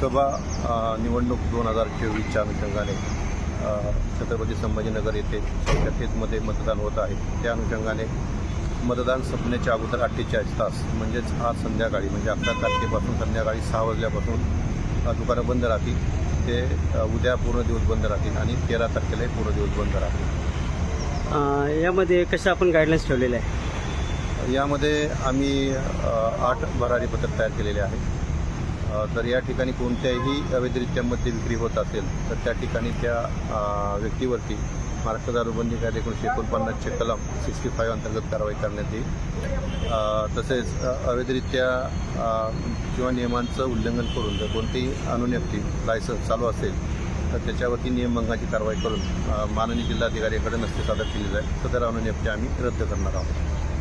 लोकसभा निवडणूक दोन हजार चोवीसच्या अनुषंगाने छत्रपती संभाजीनगर येथे चौथ्या फेजमध्ये मतदान होत आहे. त्या अनुषंगाने मतदान संपण्याच्या अगोदर अठ्ठेचाळीस तास म्हणजेच आज संध्याकाळी म्हणजे अकरा तारखेपासून संध्याकाळी सहा वाजल्यापासून दुकानं बंद राहतील. ते उद्या पूर्ण दिवस बंद राहतील आणि तेरा तारखेलाही पूर्ण दिवस बंद राहतील. यामध्ये कशा आपण गाईडलाईन्स ठेवलेल्या आहे यामध्ये आम्ही आठ भरारी पत्रक तयार केलेले आहे तर या ठिकाणी कोणत्याही अवैधरित्यामध्ये विक्री होत असेल तर त्या ठिकाणी त्या व्यक्तीवरती महाराष्ट्र दारूबंदी कायदा एकोणीसशे एकोणपन्नासचे कलम सिक्स्टी फाईव्ह अंतर्गत कारवाई करण्यात येईल. तसेच अवैधरित्या किंवा नियमांचं उल्लंघन करून जर कोणतीही आणून लायसन्स चालू असेल तर त्याच्यावरती नियमभंगाची कारवाई करून माननीय जिल्हाधिकाऱ्याकडे नसते सादर केली जाईल. सदर आणून आम्ही रद्द करणार आहोत.